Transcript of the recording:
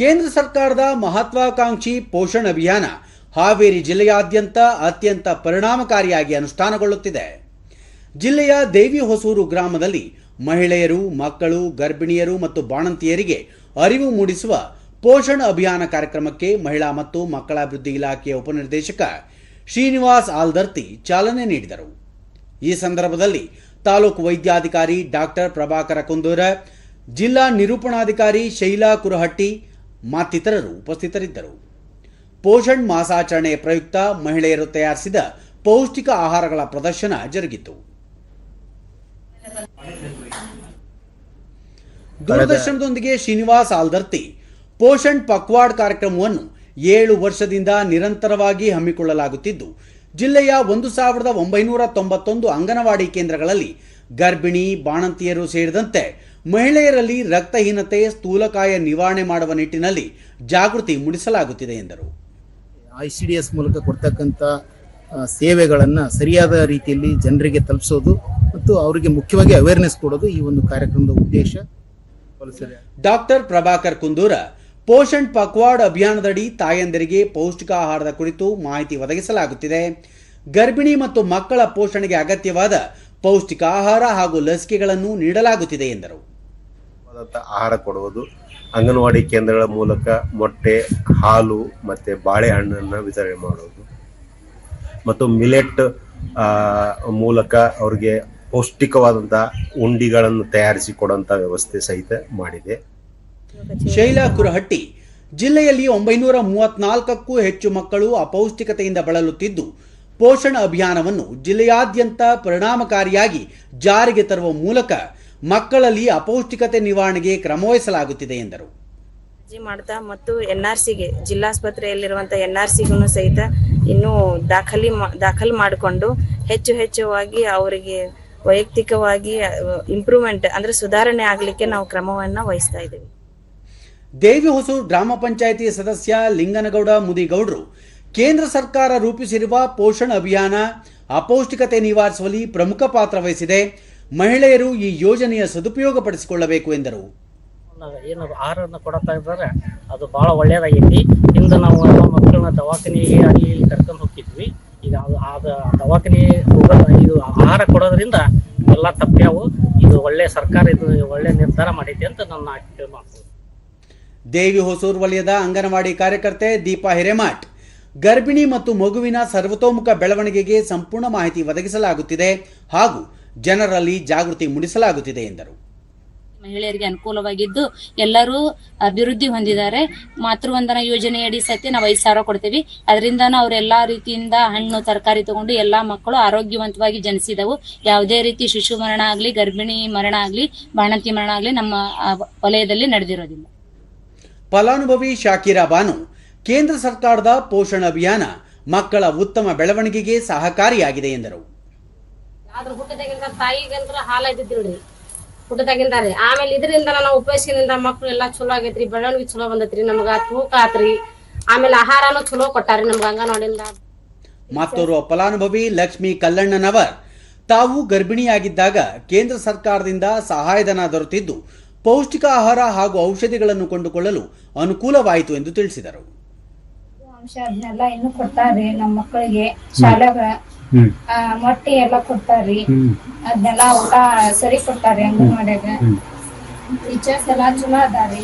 ಕೇಂದ್ರ ಸರ್ಕಾರದ ಮಹತ್ವಾಕಾಂಕ್ಷಿ ಪೋಷಣ್ ಅಭಿಯಾನ ಹಾವೇರಿ ಜಿಲ್ಲೆಯಾದ್ಯಂತ ಅತ್ಯಂತ ಪರಿಣಾಮಕಾರಿಯಾಗಿ ಅನುಷ್ಠಾನಗೊಳ್ಳುತ್ತಿದೆ. ಜಿಲ್ಲೆಯ ದೇವಿ ಹೊಸೂರು ಗ್ರಾಮದಲ್ಲಿ ಮಹಿಳೆಯರು, ಮಕ್ಕಳು, ಗರ್ಭಿಣಿಯರು ಮತ್ತು ಬಾಣಂತಿಯರಿಗೆ ಅರಿವು ಮೂಡಿಸುವ ಪೋಷಣ್ ಅಭಿಯಾನ ಕಾರ್ಯಕ್ರಮಕ್ಕೆ ಮಹಿಳಾ ಮತ್ತು ಮಕ್ಕಳ ಅಭಿವೃದ್ಧಿ ಇಲಾಖೆಯ ಉಪನಿರ್ದೇಶಕ ಶ್ರೀನಿವಾಸ್ ಆಲ್ದರ್ತಿ ಚಾಲನೆ ನೀಡಿದರು. ಈ ಸಂದರ್ಭದಲ್ಲಿ ತಾಲೂಕು ವೈದ್ಯಾಧಿಕಾರಿ ಡಾಕ್ಟರ್ ಪ್ರಭಾಕರ ಕುಂದೂರ, ಜಿಲ್ಲಾ ನಿರೂಪಣಾಧಿಕಾರಿ ಶೈಲಾ ಕುರಹಟ್ಟಿ ಮತ್ತಿತರರು ಉಪಸ್ಥಿತರಿದ್ದರು. ಪೋಷಣ್ ಮಾಸಾಚರಣೆಯ ಪ್ರಯುಕ್ತ ಮಹಿಳೆಯರು ತಯಾರಿಸಿದ ಪೌಷ್ಟಿಕ ಆಹಾರಗಳ ಪ್ರದರ್ಶನ ಜರುಗಿತು. ದೂರದರ್ಶನದೊಂದಿಗೆ ಶ್ರೀನಿವಾಸ್ ಆಲ್ದರ್ತಿ ಪೋಷಣ್ ಪಕ್ವಾಡ್ ಕಾರ್ಯಕ್ರಮವನ್ನು ಏಳು ವರ್ಷದಿಂದ ನಿರಂತರವಾಗಿ ಹಮ್ಮಿಕೊಳ್ಳಲಾಗುತ್ತಿದ್ದು, ಜಿಲ್ಲೆಯ ಒಂದು ಸಾವಿರದ ಒಂಬೈನೂರ ತೊಂಬತ್ತೊಂದು ಅಂಗನವಾಡಿ ಕೇಂದ್ರಗಳಲ್ಲಿ ಗರ್ಭಿಣಿ ಬಾಣಂತಿಯರು ಸೇರಿದಂತೆ ಮಹಿಳೆಯರಲ್ಲಿ ರಕ್ತಹೀನತೆ ಸ್ಥೂಲಕಾಯ ನಿವಾರಣೆ ಮಾಡುವ ನಿಟ್ಟಿನಲ್ಲಿ ಜಾಗೃತಿ ಮೂಡಿಸಲಾಗುತ್ತಿದೆ ಎಂದರು. ಐ ಸಿ ಡಿ ಎಸ್ ಮೂಲಕ ಕೊಡ್ತಕ್ಕಂಥ ಸೇವೆಗಳನ್ನು ಸರಿಯಾದ ರೀತಿಯಲ್ಲಿ ಜನರಿಗೆ ತಲುಪಿಸೋದು ಮತ್ತು ಅವರಿಗೆ ಮುಖ್ಯವಾಗಿ ಅವೇರ್ನೆಸ್ ಕೊಡೋದು ಈ ಒಂದು ಕಾರ್ಯಕ್ರಮದ ಉದ್ದೇಶ. ಡಾಕ್ಟರ್ ಪ್ರಭಾಕರ್ ಕುಂದೂರ ಪೋಷಣ್ ಪಕ್ವಾಡ್ ಅಭಿಯಾನದಡಿ ತಾಯಂದಿರಿಗೆ ಪೌಷ್ಟಿಕ ಆಹಾರದ ಕುರಿತು ಮಾಹಿತಿ ಒದಗಿಸಲಾಗುತ್ತಿದೆ. ಗರ್ಭಿಣಿ ಮತ್ತು ಮಕ್ಕಳ ಪೋಷಣೆಗೆ ಅಗತ್ಯವಾದ ಪೌಷ್ಟಿಕ ಆಹಾರ ಹಾಗೂ ಲಸಿಕೆಗಳನ್ನು ನೀಡಲಾಗುತ್ತಿದೆ ಎಂದರು. ಆಹಾರ ಕೊಡುವುದು ಅಂಗನವಾಡಿ ಕೇಂದ್ರಗಳ ಮೂಲಕ ಮೊಟ್ಟೆ ಹಾಲು ಮತ್ತು ಬಾಳೆಹಣ್ಣನ್ನು ವಿತರಣೆ ಮಾಡುವುದು. ಮತ್ತು ಮಿಲೆಟ್ ಆ, ಮೂಲಕ ಅವರಿಗೆ ಪೌಷ್ಟಿಕವಾದಂಥ ಉಂಡಿಗಳನ್ನು ತಯಾರಿಸಿ ಕೊಡುವಂಥ ವ್ಯವಸ್ಥೆ ಸಹಿತ ಮಾಡಿದೆ. ಶೈಲಾ ಕುರಹಟ್ಟಿ ಜಿಲ್ಲೆಯಲ್ಲಿ ಒಂಬೈನೂರ ಮೂವತ್ನಾಲ್ಕಕ್ಕೂ ಹೆಚ್ಚು ಮಕ್ಕಳು ಅಪೌಷ್ಟಿಕತೆಯಿಂದ ಬಳಲುತ್ತಿದ್ದು ಪೋಷಣ ಅಭಿಯಾನವನ್ನು ಜಿಲ್ಲೆಯಾದ್ಯಂತ ಪರಿಣಾಮಕಾರಿಯಾಗಿ ಜಾರಿಗೆ ತರುವ ಮೂಲಕ ಮಕ್ಕಳಲ್ಲಿ ಅಪೌಷ್ಟಿಕತೆ ನಿವಾರಣೆಗೆ ಕ್ರಮವಹಿಸಲಾಗುತ್ತಿದೆ ಎಂದರು. ಮಾಡ್ತಾ ಮತ್ತು ಎನ್ ಆರ್ ಸಿಗೆ ಜಿಲ್ಲಾಸ್ಪತ್ರೆಯಲ್ಲಿರುವಂಥ ಎನ್ ಆರ್ ಸಿಗೂ ಸಹಿತ ಇನ್ನೂ ದಾಖಲಿ ದಾಖಲು ಮಾಡಿಕೊಂಡು ಹೆಚ್ಚು ಹೆಚ್ಚುವಾಗಿ ಅವರಿಗೆ ವೈಯಕ್ತಿಕವಾಗಿ ಇಂಪ್ರೂವ್ಮೆಂಟ್ ಅಂದ್ರೆ ಸುಧಾರಣೆ ಆಗಲಿಕ್ಕೆ ನಾವು ಕ್ರಮವನ್ನು ವಹಿಸ್ತಾ ಇದ್ದೀವಿ. ದೇವಿ ಹೊಸೂರು ಗ್ರಾಮ ಪಂಚಾಯಿತಿ ಸದಸ್ಯ ಲಿಂಗನಗೌಡ ಮುದಿಗೌಡರು ಕೇಂದ್ರ ಸರ್ಕಾರ ರೂಪಿಸಿರುವ ಪೋಷಣ್ ಅಭಿಯಾನ ಅಪೌಷ್ಟಿಕತೆ ನಿವಾರಿಸುವಲ್ಲಿ ಪ್ರಮುಖ ಪಾತ್ರ ವಹಿಸಿದೆ. ಮಹಿಳೆಯರು ಈ ಯೋಜನೆಯ ಸದುಪಯೋಗಪಡಿಸಿಕೊಳ್ಳಬೇಕು ಎಂದರು. ನಾವು ಏನು ಆಹಾರವನ್ನು ಕೊಡತಾ ಇದ್ದಾರೆ ಅದು ಭಾಳ ಒಳ್ಳೆಯದಾಗೈತಿ ಹಿಂದೆ ನಾವು ಮಕ್ಕಳನ್ನ ದವಾಖಾನೆಗೆ ಅಲ್ಲಿ ಇಲ್ಲಿ ಕರ್ಕೊಂಡು ಹೋಗ್ತಿದ್ವಿ. ಈಗ ಅದು ಆದ ದವಾಖಾನೆ ಇದು ಆಹಾರ ಕೊಡೋದ್ರಿಂದ ಎಲ್ಲ ತಪ್ಪ್ಯಾವು. ಇದು ಒಳ್ಳೆ ಸರ್ಕಾರ ಇದು ಒಳ್ಳೆ ನಿರ್ಧಾರ ಮಾಡೈತಿ ಅಂತ ನನ್ನ ದೇವಿ ಹೊಸೂರು ವಲಯದ ಅಂಗನವಾಡಿ ಕಾರ್ಯಕರ್ತೆ ದೀಪಾ ಹಿರೇಮಠ್. ಗರ್ಭಿಣಿ ಮತ್ತು ಮಗುವಿನ ಸರ್ವತೋಮುಖ ಬೆಳವಣಿಗೆಗೆ ಸಂಪೂರ್ಣ ಮಾಹಿತಿ ಒದಗಿಸಲಾಗುತ್ತಿದೆ ಹಾಗೂ ಜನರಲ್ಲಿ ಜಾಗೃತಿ ಮೂಡಿಸಲಾಗುತ್ತಿದೆ ಎಂದರು. ಮಹಿಳೆಯರಿಗೆ ಅನುಕೂಲವಾಗಿದ್ದು ಎಲ್ಲರೂ ಅಭಿವೃದ್ಧಿ ಹೊಂದಿದ್ದಾರೆ. ಮಾತೃವಂದನ ಯೋಜನೆಯಡಿ ಸತ್ಯ ನಾವು ಐದು ಸಾವಿರ ಕೊಡ್ತೀವಿ. ಅದರಿಂದ ಅವ್ರು ಎಲ್ಲಾ ರೀತಿಯಿಂದ ಹಣ್ಣು ತರಕಾರಿ ತಗೊಂಡು ಎಲ್ಲಾ ಮಕ್ಕಳು ಆರೋಗ್ಯವಂತವಾಗಿ ಜನಿಸಿದವು. ಯಾವುದೇ ರೀತಿ ಶಿಶು ಮರಣ ಆಗಲಿ ಗರ್ಭಿಣಿ ಮರಣ ಆಗಲಿ ಬಾಣಂತಿ ಮರಣ ಆಗಲಿ ನಮ್ಮ ವಲಯದಲ್ಲಿ ನಡೆದಿರೋದಿಲ್ಲ. ಫಲಾನುಭವಿ ಶಾಕಿರಾ ಬಾನು ಕೇಂದ್ರ ಸರ್ಕಾರದ ಪೋಷಣ ಅಭಿಯಾನ ಮಕ್ಕಳ ಉತ್ತಮ ಬೆಳವಣಿಗೆಗೆ ಸಹಕಾರಿಯಾಗಿದೆ ಎಂದರು. ಆದ್ರ ಹುಟ್ಟದಾಗಿಂದ ತಾಯಿಗಂದ್ರ ಹಾಲ ಇದ್ದಿದ್ದಿಲ್ರಿ ಹುಟ್ಟದಾಗಿಂದ ರೀ ಆಮೇಲೆ ಇದರಿಂದ ನಾವು ಉಪಯೋಗಿಸಿದಿಂದ ಮಕ್ಕಳು ಎಲ್ಲಾ ಚಲೋ ಆಗೈತ್ರಿ ಬೆಳವಣಿಗೆ ಚಲೋ ಬಂದೈತ್ರಿ ನಮ್ಗ ತೂಕ ಆತ್ರಿ. ಆಮೇಲೆ ಆಹಾರನು ಚಲೋ ಕೊಟ್ಟಾರಿ ನಮ್ಗ ಅಂಗನವಾಡಿಯಿಂದ. ಮತ್ತೋರ್ವ ಫಲಾನುಭವಿ ಲಕ್ಷ್ಮಿ ಕಲ್ಲಣ್ಣನವರ್ ತಾವು ಗರ್ಭಿಣಿಯಾಗಿದ್ದಾಗ ಕೇಂದ್ರ ಸರ್ಕಾರದಿಂದ ಸಹಾಯಧನ ದೊರೆತಿದ್ದು ಪೌಷ್ಟಿಕ ಆಹಾರ ಹಾಗೂ ಔಷಧಿಗಳನ್ನು ಕೊಂಡುಕೊಳ್ಳಲು ಅನುಕೂಲವಾಯಿತು ಎಂದು ತಿಳಿಸಿದರು. ಅಂಶ ಅದನ್ನೆಲ್ಲ ಇನ್ನು ಕೊಡ್ತಾರ್ರಿ ನಮ್ಮ ಮಕ್ಕಳಿಗೆ ಶಾಲ್ಯಾಗ ಆ, ಮೊಟ್ಟೆ ಎಲ್ಲ ಕೊಡ್ತಾರಿ. ಅದನ್ನೆಲ್ಲ ಊಟ ಸರಿ ಕೊಡ್ತಾರ್ರಿ ಅಂಗನವಾಡ್ಯಾಗ. ಟೀಚರ್ಸ್ ಎಲ್ಲಾ ಚಲೋ ಅದಾರಿ.